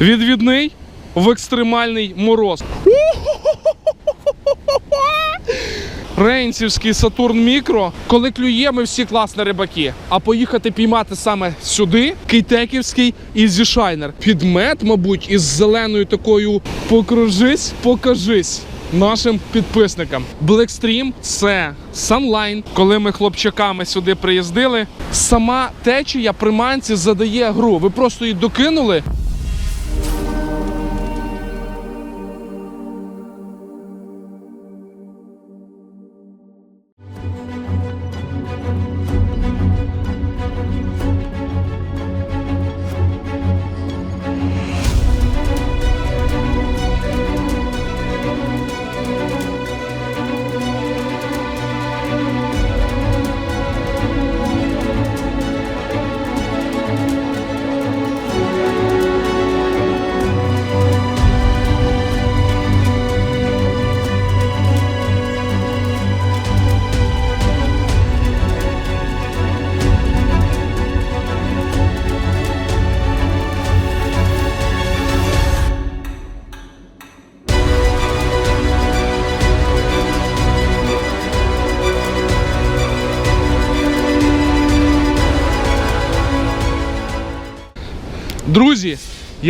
Відвідний в екстремальний мороз. Рейнсівський Сатурн Мікро. Коли клює, ми всі класні рибаки. А поїхати піймати саме сюди, Кейтеківський і Зішайнер. Підмет, мабуть, із зеленою такою покружись, покажись. Нашим підписникам Blackstream – це Sunline. Коли ми хлопчаками сюди приїздили, сама течія приманці задає гру. Ви просто її докинули,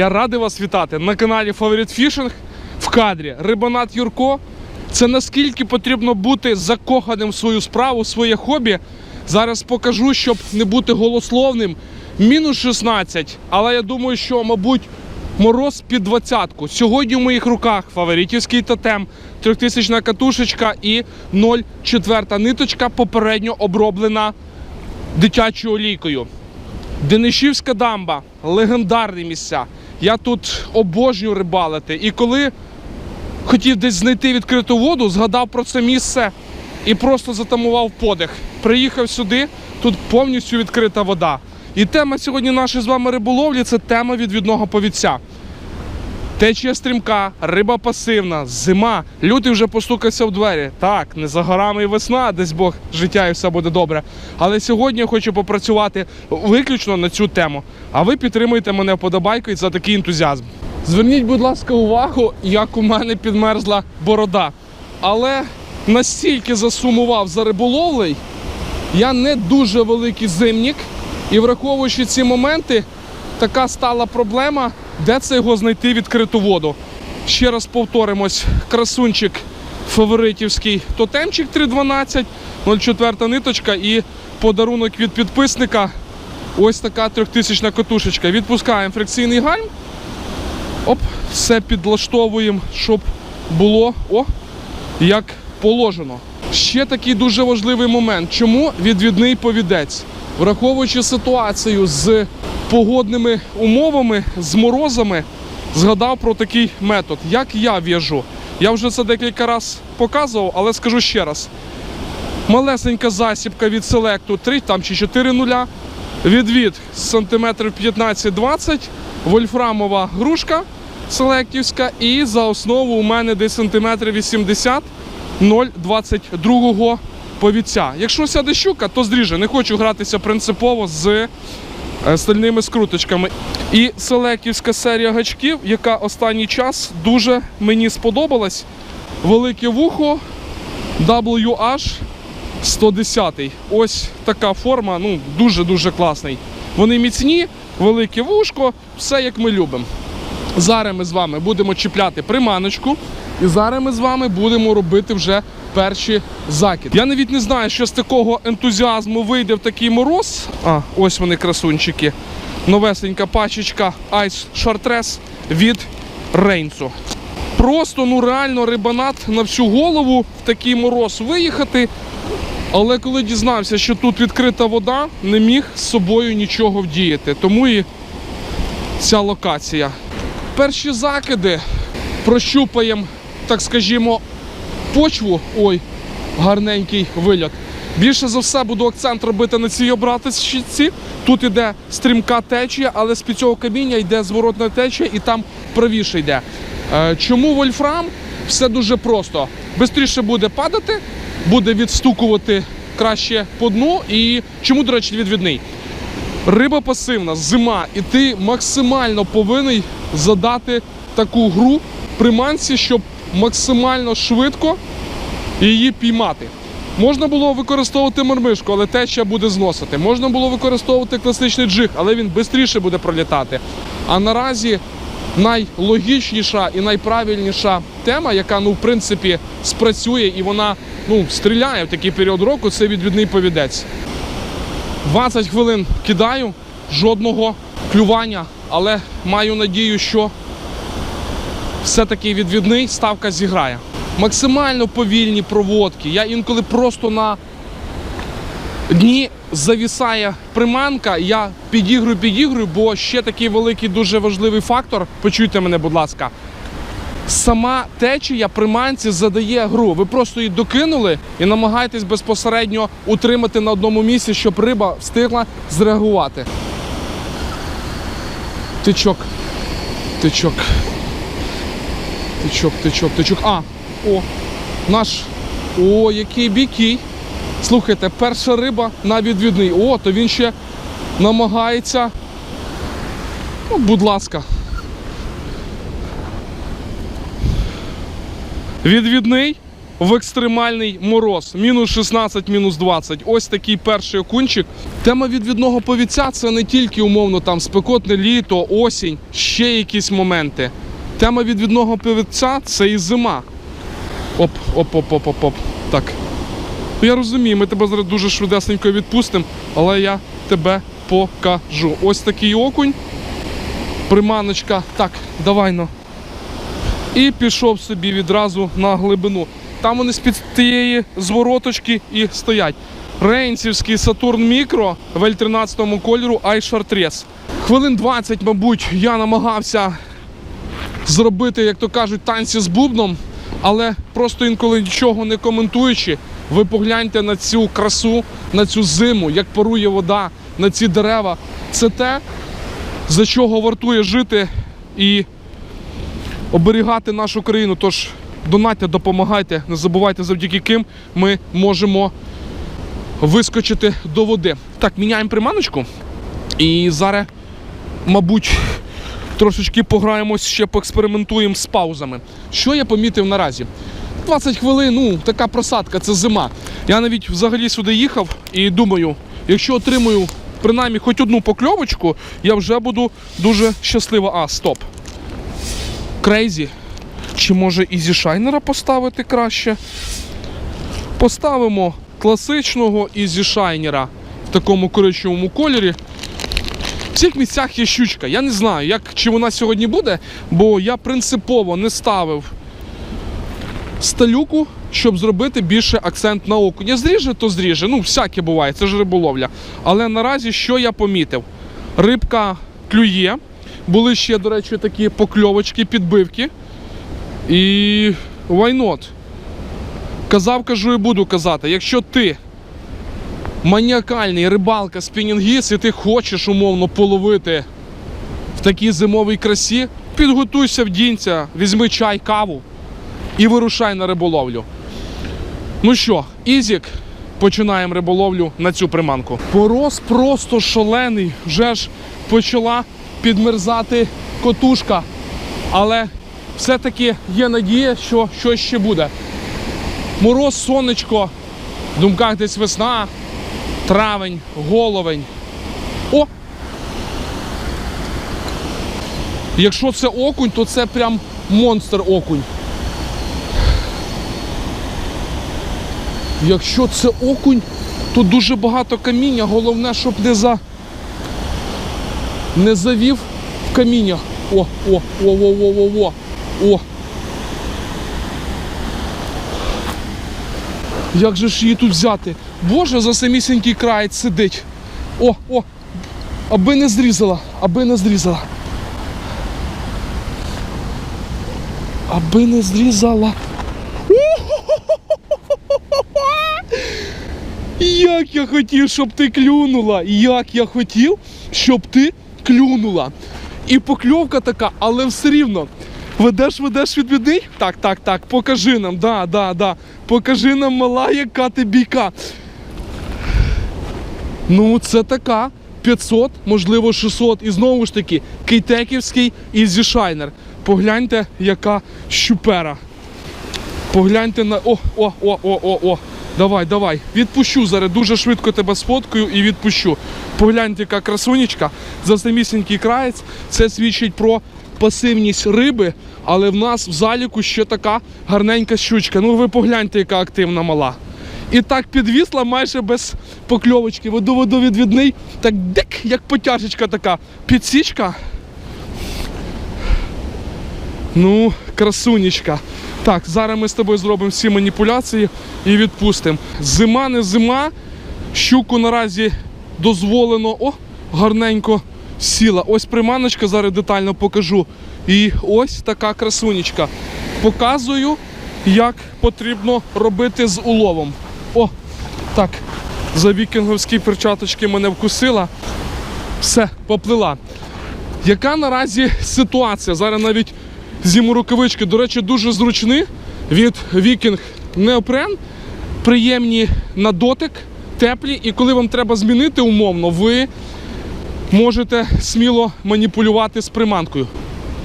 я радий вас вітати на каналі Favorite Fishing в кадрі Рибанат Юрко. Це наскільки потрібно бути закоханим в свою справу, в своє хобі. Зараз покажу, щоб не бути голословним. Мінус 16, але я думаю, що, мабуть, мороз під двадцятку. Сьогодні в моїх руках фаворитівський тотем, трьохтисячна катушечка і 0,4 ниточка попередньо оброблена дитячою олійкою. Денишівська дамба, легендарні місця. Я тут обожнюю рибалити. І коли хотів десь знайти відкриту воду, згадав про це місце і просто затамував подих. Приїхав сюди, тут повністю відкрита вода. І тема сьогодні нашої з вами риболовлі це тема відвідного повідця. Течія стрімка, риба пасивна, зима. Лютий вже постукався в двері. Так, не за горами і весна, десь Бог життя і все буде добре. Але сьогодні я хочу попрацювати виключно на цю тему. А ви підтримуєте мене вподобайкою за такий ентузіазм. Зверніть, будь ласка, увагу, як у мене підмерзла борода. Але настільки засумував за риболовлею, я не дуже великий зимнік. І враховуючи ці моменти, така стала проблема, де це його знайти відкриту воду. Ще раз повторимось: красунчик фаворитівський тотемчик 312, 04 ниточка і подарунок від підписника. Ось така трьохтисячна катушечка. Відпускаємо фрикційний гальм. Оп, все підлаштовуємо, щоб було о, як положено. Ще такий дуже важливий момент. Чому відвідний повідець? Враховуючи ситуацію з погодними умовами, з морозами, згадав про такий метод. Як я в'яжу? Я вже це декілька разів показував, але скажу ще раз. Малесенька засібка від селекту 3 там чи 4 нуля. Відвід сантиметрів 15-20, вольфрамова грушка селектівська, і за основу у мене десь сантиметрів 80 0,22 повіця. Якщо сяде щука, то зріже. Не хочу гратися принципово з стальними скруточками. І селектівська серія гачків, яка останній час дуже мені сподобалась. Велике вухо WH 110. Ось така форма, ну дуже-дуже класний. Вони міцні, велике вушко, все як ми любимо. Зараз ми з вами будемо чіпляти приманочку, і зараз ми з вами будемо робити вже перші закиди. Я навіть не знаю, що з такого ентузіазму вийде в такий мороз. А, ось вони красунчики. Новесенька пачечка Ice Chartres від Рейнсу. Просто ну реально рибанат на всю голову в такий мороз виїхати. Але коли дізнався, що тут відкрита вода, не міг з собою нічого вдіяти. Тому і ця локація. Перші закиди прощупаємо, так скажімо, почву. Ой, гарненький вильот. Більше за все буду акцент робити на цій обраточці. Тут іде стрімка течія, але з під цього каміння йде зворотна течія і там правіше йде. Е, Чому вольфрам? Все дуже просто. Бистріше буде падати, буде відстукувати краще по дну. І чому, до речі, відвідний? Риба пасивна, зима, і ти максимально повинен задати таку гру приманці, щоб максимально швидко її піймати. Можна було використовувати мормишку, але течія буде зносити. Можна було використовувати класичний джиг, але він швидше буде пролітати. А наразі найлогічніша і найправильніша тема, яка ну в принципі спрацює і вона ну стріляє в такий період року, це відвідний повідець. 20 хвилин кидаю, жодного клювання, але маю надію, що все-таки відвідний ставка зіграє. Максимально повільні проводки. Я інколи просто на дні завісає приманка, я підігрую, підігрую, бо ще такий великий дуже важливий фактор. Почуйте мене, будь ласка. Сама течія приманці задає гру. Ви просто її докинули і намагаєтесь безпосередньо утримати на одному місці, щоб риба встигла зреагувати. Тичок. Тичок. Тичок, тичок, тичок. А, о, наш. О, який бікій. Слухайте, перша риба на відвідний. О, то він ще намагається. Ну, будь ласка. Відвідний в екстремальний мороз. Мінус 16, мінус 20. Ось такий перший окунчик. Тема відвідного повіця це не тільки умовно там спекотне літо, осінь, ще якісь моменти. Тема відвідного повіця це і зима. Оп, оп, оп, оп, оп, оп. Так. Ну, Я розумію, ми тебе зараз дуже швидесенько відпустимо, але я тебе покажу. Ось такий окунь. Приманочка. Так, давай ну. І пішов собі відразу на глибину. Там вони з-під тієї звороточки і стоять. Рейнсівський Сатурн Мікро в L13 кольору iShartress. Хвилин 20, мабуть, я намагався зробити, як то кажуть, танці з бубном, але просто інколи нічого не коментуючи, ви погляньте на цю красу, на цю зиму, як парує вода, на ці дерева. Це те, за чого вартує жити і оберігати нашу країну. Тож донатьте, допомагайте, не забувайте, завдяки ким ми можемо вискочити до води. Так, міняємо приманочку. І зараз, мабуть, трошечки пограємось, ще поекспериментуємо з паузами. Що я помітив наразі? 20 хвилин, ну, така просадка, це зима. Я навіть взагалі сюди їхав і думаю, якщо отримую принаймні хоч одну покльовочку, я вже буду дуже щаслива. А, стоп. Крейзі. Чи може Ізі Шайнера поставити краще? Поставимо класичного Ізі Шайнера в такому коричневому кольорі. В цих місцях є щучка. Я не знаю, як, чи вона сьогодні буде, бо я принципово не ставив сталюку, щоб зробити більше акцент на окуня. Зріже, то зріже. Ну, всяке буває, це ж риболовля. Але наразі що я помітив? Рибка клює. Були ще, до речі, такі покльовочки, підбивки. І why not? Казав, кажу і буду казати, якщо ти маніакальний рибалка спінінгіст і ти хочеш умовно половити в такій зимовій красі, підготуйся, вдінься, візьми чай, каву і вирушай на риболовлю. Ну що, Ізік, починаємо риболовлю на цю приманку. Порос просто шалений, вже ж почала підмерзати котушка. Але все-таки є надія, що щось ще буде. Мороз, сонечко, в думках десь весна, травень, головень. О! Якщо це окунь, то це прям монстр окунь. Якщо це окунь, то дуже багато каміння. Головне, щоб не за не завів в каміння. О, о, о, о, о, о, о, о. Як же ж її тут взяти? Боже, за самісінький край сидить. О, о, аби не зрізала, аби не зрізала. Аби не зрізала. Як я хотів, щоб ти клюнула. Як я хотів, щоб ти клюнула. І покльовка така, але все рівно. Ведеш, ведеш від відвідний? Так, так, так. Покажи нам, да, да, да. Покажи нам, мала, яка ти бійка. Ну, це така 500, можливо 600. І знову ж таки, кейтеківський і зішайнер. Погляньте, яка щупера. Погляньте на. О, о, о, о, о, о. Давай, давай. Відпущу зараз. Дуже швидко тебе сфоткаю і відпущу. Погляньте, яка красунечка. За самісінький краєць. Це свідчить про пасивність риби, але в нас в заліку ще така гарненька щучка. Ну ви погляньте, яка активна мала. І так підвісла майже без покльовочки. Веду веду відвідний. Так дик, як потяжечка така. Підсічка. Ну, красунечка. Так, зараз ми з тобою зробимо всі маніпуляції і відпустимо. Зима не зима. Щуку наразі дозволено. О, гарненько сіла. Ось приманочка, зараз детально покажу. І ось така красунечка. Показую, як потрібно робити з уловом. О, так. За вікінговські перчаточки мене вкусила. Все, поплила. Яка наразі ситуація? Зараз навіть зіму рукавички, до речі, дуже зручні від Viking неопрен, приємні на дотик, теплі. І коли вам треба змінити умовно, ви можете сміло маніпулювати з приманкою.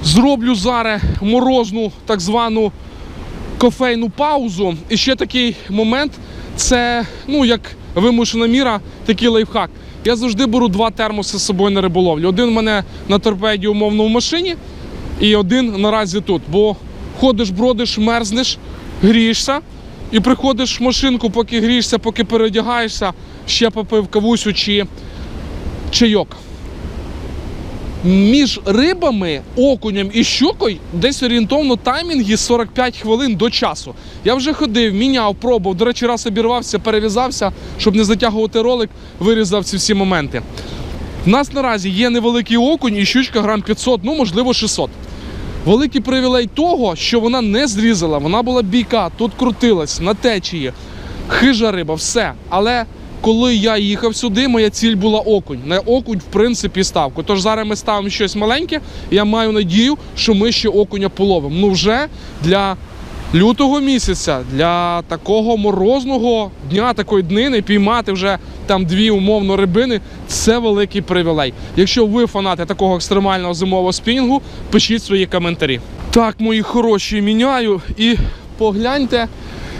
Зроблю зараз морозну так звану кофейну паузу. І ще такий момент це ну як вимушена міра, такий лайфхак. Я завжди беру два термоси з собою на риболовлю. Один в мене на торпеді умовно в машині, і один наразі тут. Бо ходиш, бродиш, мерзнеш, грієшся, і приходиш в машинку, поки грієшся, поки переодягаєшся, ще попив кавусю чи чайок. Між рибами, окунем і щукою десь орієнтовно таймінги 45 хвилин до часу. Я вже ходив, міняв, пробував. До речі, раз обірвався, перев'язався, щоб не затягувати ролик, вирізав ці всі моменти. У нас наразі є невеликий окунь і щучка грам 500, ну можливо 600. Великий привілей того, що вона не зрізала, вона була бійка, тут крутилась, на течії, хижа риба, все. Але коли я їхав сюди, моя ціль була окунь. На окунь, в принципі, ставку. Тож зараз ми ставимо щось маленьке, я маю надію, що ми ще окуня половимо. Ну вже для лютого місяця, для такого морозного дня, такої днини, піймати вже там дві умовно рибини це великий привілей. Якщо ви фанати такого екстремального зимового спінінгу, пишіть свої коментарі. Так, мої хороші, міняю і погляньте,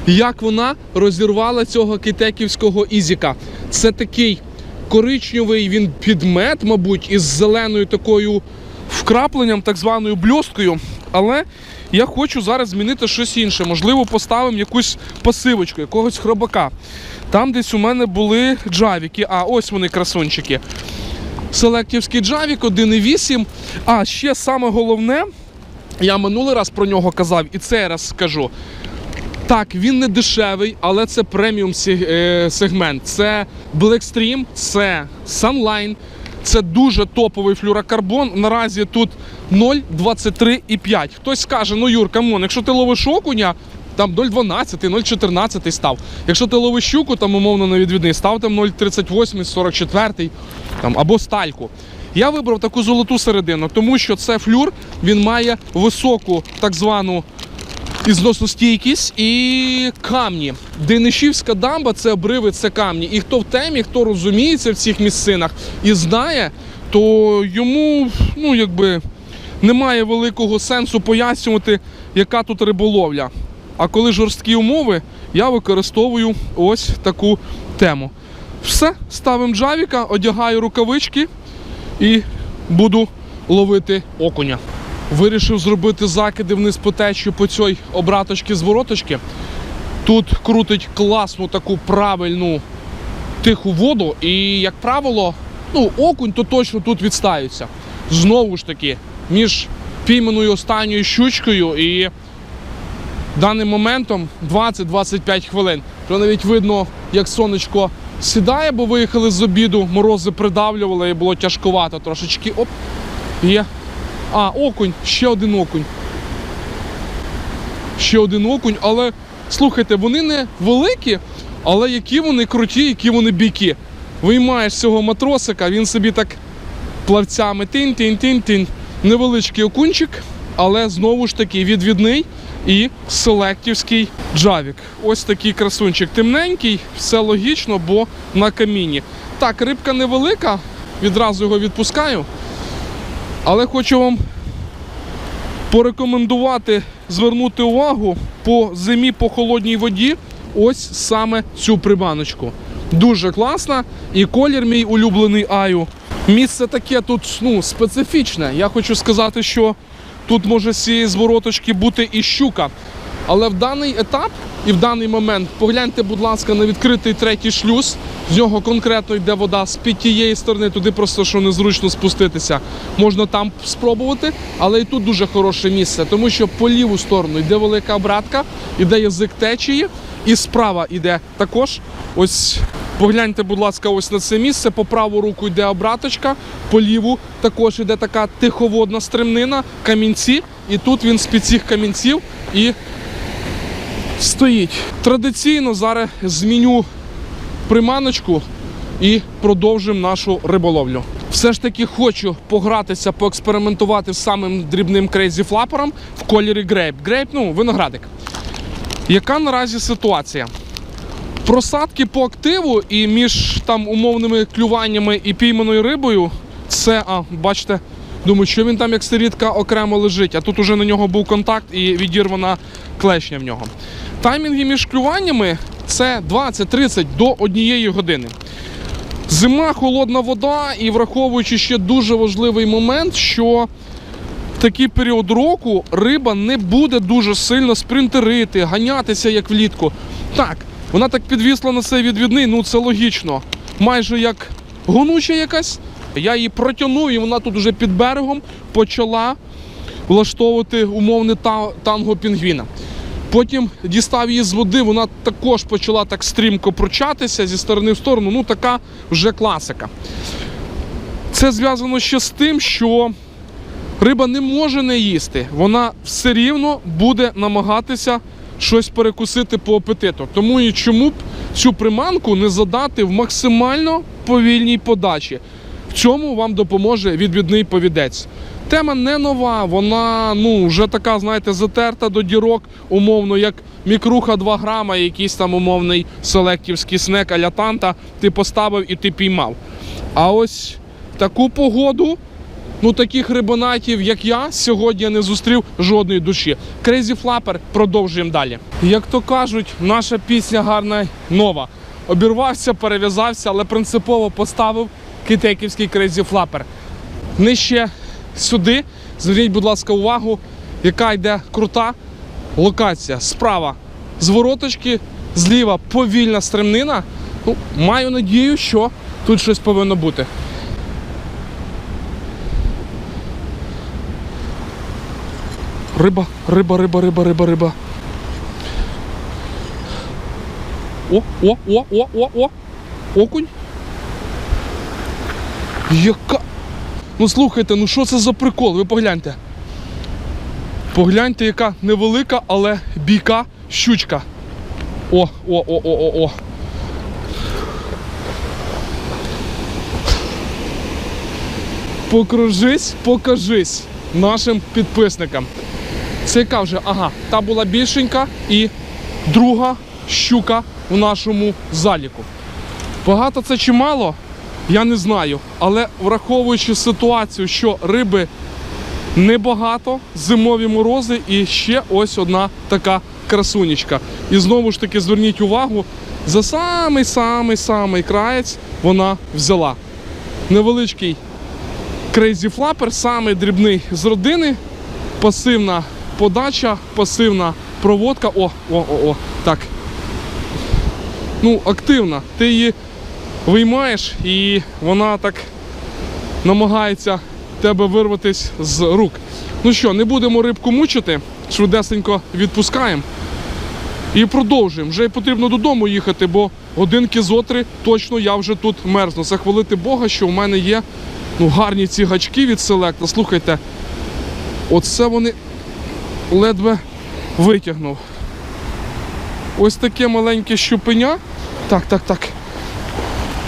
як вона розірвала цього китеківського ізіка. Це такий коричневий він підмет, мабуть, із зеленою такою вкрапленням, так званою бльосткою. Але я хочу зараз змінити щось інше. Можливо, поставимо якусь пасивочку, якогось хробака. Там десь у мене були джавіки. А, ось вони красунчики. Селектівський джавік 1,8. А ще саме головне, я минулий раз про нього казав і цей раз скажу. Так, він не дешевий, але це преміум е, сегмент. Це Blackstream, це Sunline, це дуже топовий флюрокарбон. Наразі тут 0,23,5. Хтось скаже, ну Юр, камон, якщо ти ловиш окуня, там 0,12, 0,14 став. Якщо ти ловиш щуку, там умовно на відвідний, став там 0,38, 44 там, або стальку. Я вибрав таку золоту середину, тому що це флюр, він має високу так звану і зносостійкість і камні. Денишівська дамба це обриви, це камні. І хто в темі, хто розуміється в цих місцинах і знає, то йому ну якби немає великого сенсу пояснювати, яка тут риболовля. А коли жорсткі умови, я використовую ось таку тему. Все, ставимо джавіка, одягаю рукавички і буду ловити окуня. Вирішив зробити закиди вниз по течію по цій обраточці звороточки. Тут крутить класну таку правильну тиху воду, і, як правило, ну, окунь то точно тут відстаються. Знову ж таки, між пійманою останньою щучкою і даним моментом 20-25 хвилин. То навіть видно, як сонечко сідає, бо виїхали з обіду, морози придавлювали і було тяжкувато трошечки. Оп, є. А, окунь, ще один окунь. Ще один окунь, але слухайте, вони не великі, але які вони круті, які вони бійкі. Виймаєш цього матросика, він собі так плавцями тинь-тинь-тинь-тинь. Невеличкий окунчик, але знову ж таки відвідний і селектівський джавік. Ось такий красунчик. Темненький, все логічно, бо на каміні. Так, рибка невелика, відразу його відпускаю. Але хочу вам порекомендувати звернути увагу по зимі по холодній воді. Ось саме цю приманочку. Дуже класна. І колір мій улюблений Аю. Місце таке тут ну, специфічне. Я хочу сказати, що тут може з цієї звороточки бути і щука. Але в даний етап і в даний момент погляньте, будь ласка, на відкритий третій шлюз. З нього конкретно йде вода з під тієї сторони, туди просто що незручно спуститися. Можна там спробувати, але і тут дуже хороше місце, тому що по ліву сторону йде велика обратка, іде язик течії, і справа йде також. Ось погляньте, будь ласка, ось на це місце. По праву руку йде обраточка, по ліву також йде така тиховодна стремнина, камінці. І тут він з під цих камінців і стоїть. Традиційно зараз зміню приманочку і продовжимо нашу риболовлю. Все ж таки хочу погратися, поекспериментувати з самим дрібним крейзі флапером в кольорі грейп. Грейп, ну, виноградик. Яка наразі ситуація? Просадки по активу і між там умовними клюваннями і пійманою рибою, це, а, бачите, думаю, що він там як сирітка окремо лежить, а тут уже на нього був контакт і відірвана клешня в нього. Таймінги між клюваннями це 20-30 до однієї години. Зима, холодна вода, і враховуючи ще дуже важливий момент, що в такий період року риба не буде дуже сильно спринтерити, ганятися як влітку. Так, вона так підвісла на цей відвідний, ну це логічно. Майже як гонуча якась. Я її протягнув, і вона тут уже під берегом почала влаштовувати умовне танго пінгвіна. Потім дістав її з води, вона також почала так стрімко пручатися зі сторони в сторону. Ну, така вже класика. Це зв'язано ще з тим, що риба не може не їсти. Вона все рівно буде намагатися щось перекусити по апетиту. Тому і чому б цю приманку не задати в максимально повільній подачі. В цьому вам допоможе відвідний повідець. Тема не нова, вона ну вже така, знаєте, затерта до дірок, умовно, як мікруха 2 грама, якийсь там умовний селектівський снек аля танта, ти поставив і ти піймав. А ось таку погоду, ну таких рибонатів, як я, сьогодні не зустрів жодної душі. Crazy Flapper, продовжуємо далі. Як то кажуть, наша пісня гарна нова. Обірвався, перев'язався, але принципово поставив китайківський Crazy Flapper. Нижче сюди. Зверніть, будь ласка, увагу, яка йде крута локація. Справа звороточки, зліва повільна стремнина. Ну, маю надію, що тут щось повинно бути. Риба, риба, риба, риба, риба, риба. О, о, о, о, о, о. Окунь. Яка. Ну слухайте, ну що це за прикол? Ви погляньте. Погляньте, яка невелика, але бійка щучка. О, о, о, о, о, о. Покружись, покажись нашим підписникам. Це яка вже, ага, та була більшенька і друга щука в нашому заліку. Багато це чи мало, я не знаю. Але враховуючи ситуацію, що риби небагато, зимові морози і ще ось одна така красунечка. І знову ж таки зверніть увагу, за самий-самий-самий краєць вона взяла. Невеличкий Crazy Flapper, самий дрібний з родини, пасивна подача, пасивна проводка. О, о, о, о, так. Ну, активна. Ти її виймаєш і вона так намагається тебе вирватися з рук. Ну що, не будемо рибку мучити, швидесенько відпускаємо. І продовжуємо. Вже потрібно додому їхати, бо годинки зотри точно я вже тут мерзну. Захвалити Бога, що в мене є ну, гарні ці гачки від селекта. Слухайте, оце вони ледве витягнув. Ось таке маленьке щупеня. Так, так, так.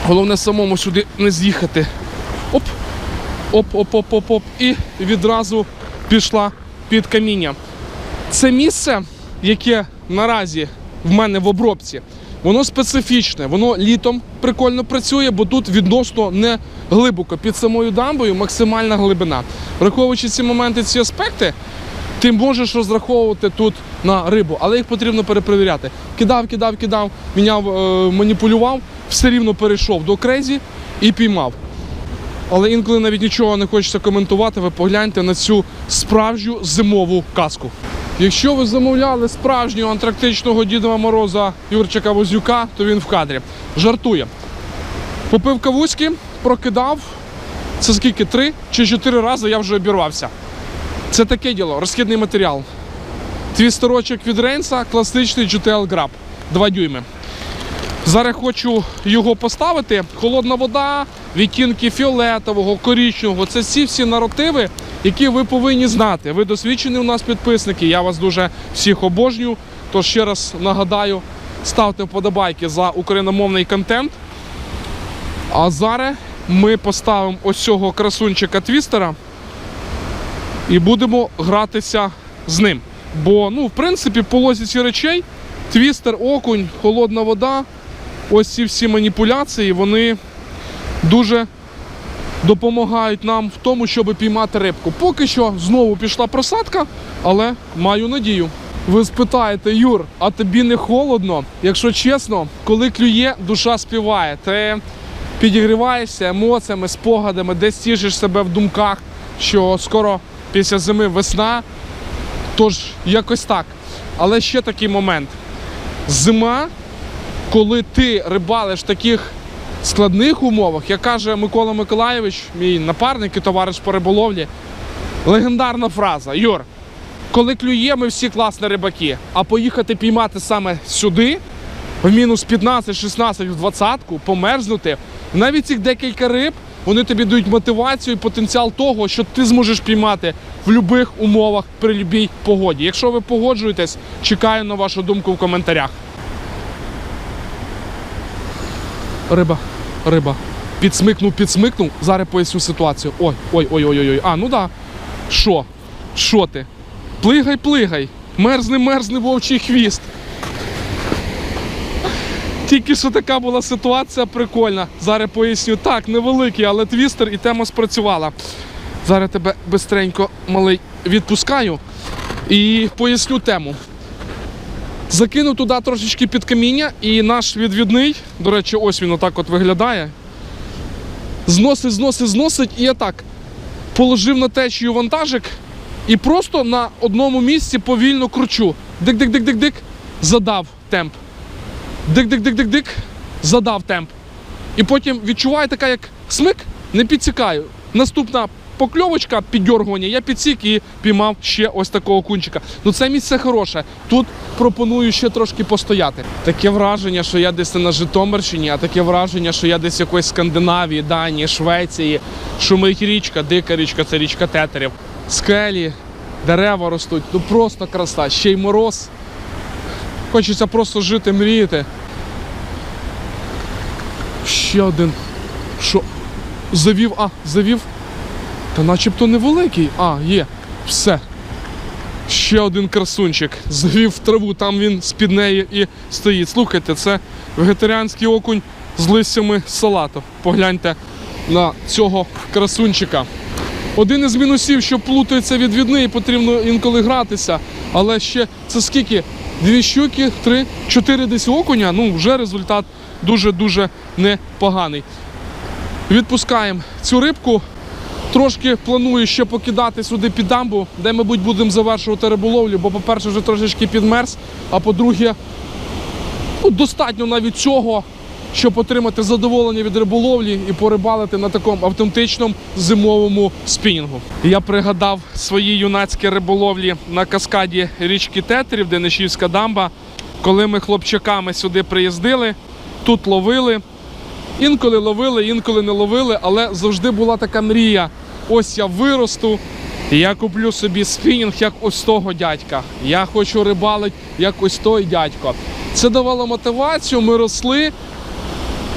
Головне самому сюди не з'їхати. Оп, оп, оп, оп, оп, оп. І відразу пішла під каміння. Це місце, яке наразі в мене в обробці, Воно специфічне, воно літом прикольно працює, бо тут відносно не глибоко. Під самою дамбою максимальна глибина. Враховуючи ці моменти, ці аспекти, ти можеш розраховувати тут на рибу, але їх потрібно перепровіряти. Кидав, кидав, кидав, міняв, е, маніпулював, все рівно перейшов до крезі і піймав. Але інколи навіть нічого не хочеться коментувати, ви погляньте на цю справжню зимову казку. Якщо ви замовляли справжнього антарктичного Діда Мороза Юрчика Возюка, то він в кадрі. Жартує. Попив кавуськи, прокидав. Це скільки? Три чи чотири рази я вже обірвався. Це таке діло, розхідний матеріал. Твістерочок від Рейнса, класичний GTL Grab. 2 дюйми. Зараз хочу його поставити. Холодна вода, відтінки фіолетового, корічневого. Це всі всі наративи, які ви повинні знати. Ви досвідчені у нас підписники. Я вас дуже всіх обожнюю. Тож ще раз нагадаю, ставте вподобайки за україномовний контент. А зараз ми поставимо ось цього красунчика твістера і будемо гратися з ним. Бо, ну, в принципі, по логіці речей, твістер, окунь, холодна вода, ось ці всі маніпуляції, вони дуже допомагають нам в тому, щоб піймати рибку. Поки що знову пішла просадка, але маю надію. Ви спитаєте, Юр, а тобі не холодно? Якщо чесно, коли клює, душа співає. Ти підігріваєшся емоціями, спогадами, десь тішиш себе в думках, що скоро після зими весна. Тож якось так. Але ще такий момент. Зима, коли ти рибалиш в таких складних умовах, як каже Микола Миколайович, мій напарник і товариш по риболовлі, легендарна фраза: Юр, коли клює, ми всі класні рибаки, а поїхати піймати саме сюди, в мінус 15-16 в двадцятку, померзнути, навіть цих декілька риб, вони тобі дають мотивацію і потенціал того, що ти зможеш піймати в будь-яких умовах при будь-якій погоді. Якщо ви погоджуєтесь, чекаю на вашу думку в коментарях. Риба, риба. Підсмикнув, підсмикнув. Зараз поясню ситуацію. Ой, ой, ой, ой, ой, ой. А, ну да. Що? Що ти? Плигай, плигай. Мерзне, мерзне вовчий хвіст. Тільки що така була ситуація прикольна. Зараз поясню. Так, невеликий, але твістер і тема спрацювала. Зараз тебе бистренько малий відпускаю і поясню тему. Закинув туди трошечки під каміння, і наш відвідний, до речі, ось він отак от виглядає. Зносить, зносить, зносить, і я так положив на течію вантажик і просто на одному місці повільно кручу. Дик-дик-дик-дик-дик, задав темп. Дик-дик-дик-дик-дик, задав темп. І потім відчуваю така, як смик, не підсікаю. Наступна покльовочка, піддьоргування, я підсік і піймав ще ось такого кунчика. Ну це місце хороше. Тут пропоную ще трошки постояти. Таке враження, що я десь не на Житомирщині, а таке враження, що я десь в якоїсь Скандинавії, Данії, Швеції. Шумить річка, дика річка, це річка тетерів. Скелі, дерева ростуть. Ну просто краса, ще й мороз. Хочеться просто жити, мріяти. Ще один. Що? Завів, а, завів. Та начебто невеликий. А, є. Все. Ще один красунчик. Завів в траву, там він з-під неї і стоїть. Слухайте, це вегетаріанський окунь з листями салату. Погляньте на цього красунчика. Один із мінусів, що плутається відвідний, і потрібно інколи гратися. Але ще це скільки? Дві щуки, три, чотири десь окуня. Ну, вже результат дуже-дуже непоганий. Відпускаємо цю рибку. Трошки планую ще покидати сюди під дамбу, де, мабуть, будемо завершувати риболовлю, бо, по-перше, вже трошечки підмерз, а по-друге, ну, достатньо навіть цього, щоб отримати задоволення від риболовлі і порибалити на такому автентичному зимовому спінінгу. Я пригадав свої юнацькі риболовлі на каскаді річки Тетерів, де Нешівська дамба. Коли ми хлопчаками сюди приїздили, тут ловили. Інколи ловили, інколи не ловили, але завжди була така мрія. Ось я виросту, я куплю собі спінінг, як ось того дядька. Я хочу рибалити, як ось той дядько. Це давало мотивацію, ми росли,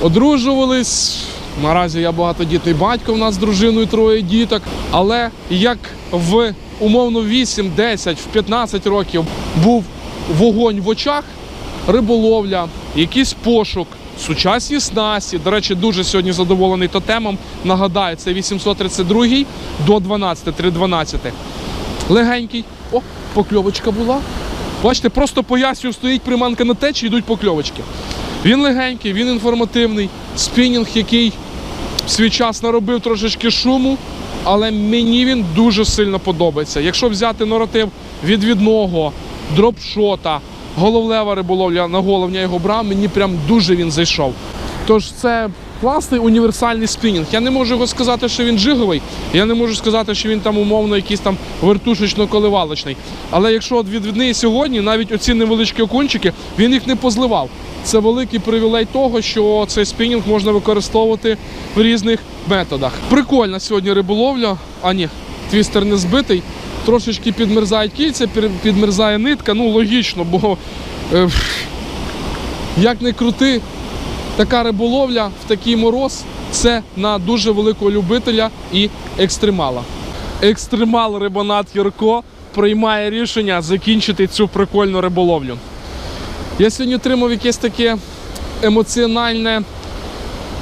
одружувались. Наразі я багатодітний батько, у нас з дружиною троє діток. Але як в умовно 8, 10, в 15 років був вогонь в очах, риболовля, якийсь пошук, сучасні снасті. До речі, дуже сьогодні задоволений тотемом. Нагадаю, це 832 до 12, 312. Легенький. О, покльовочка була. Бачите, просто пояснюю, стоїть приманка на течі, йдуть покльовочки. Він легенький, він інформативний, спінінг, який в свій час наробив трошечки шуму, але мені він дуже сильно подобається. Якщо взяти наратив відвідного, дропшота, головлева риболовля на головня його брав, мені прям дуже він зайшов. Тож це класний універсальний спінінг. Я не можу його сказати, що він джиговий. Я не можу сказати, що він там умовно якийсь там вертушечно-коливалочний. Але якщо от відвідний сьогодні, навіть оці невеличкі окунчики, він їх не позливав. Це великий привілей того, що цей спінінг можна використовувати в різних методах. Прикольна сьогодні риболовля. А ні, твістер не збитий. Трошечки підмерзають кільця, підмерзає нитка. Ну логічно, бо е, як не крути, така риболовля в такий мороз це на дуже великого любителя і екстремала. Екстремал Рибонат Юрко приймає рішення закінчити цю прикольну риболовлю. Я сьогодні отримав якесь таке емоціональне,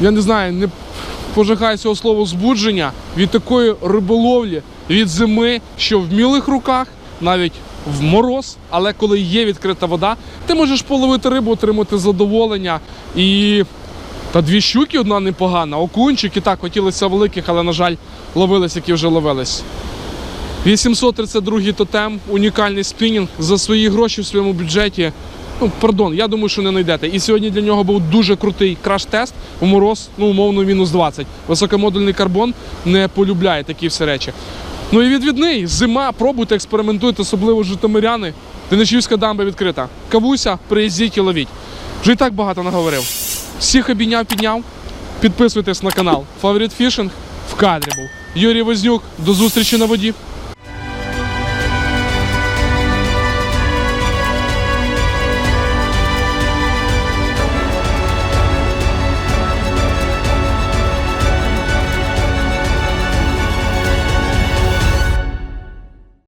я не знаю, не пожигаю цього слова збудження від такої риболовлі, від зими, що в мілих руках, навіть в мороз, але коли є відкрита вода, ти можеш половити рибу, отримати задоволення і. Та дві щуки одна непогана, окунчики так хотілося великих, але, на жаль, ловились, які вже ловились. 832 тотем, унікальний спінінг за свої гроші в своєму бюджеті. Ну, пардон, я думаю, що не знайдете. І сьогодні для нього був дуже крутий краш-тест у мороз, ну, умовно, мінус 20. Високомодульний карбон не полюбляє такі всі речі. Ну і відвідний, зима, пробуйте, експериментуйте, особливо житомиряни. Деничівська дамба відкрита. Кавуся, приїздіть і ловіть. Вже і так багато наговорив. Всіх обійняв, підняв. Підписуйтесь на канал. Фаворит Фішинг в кадрі був. Юрій Вознюк, до зустрічі на воді.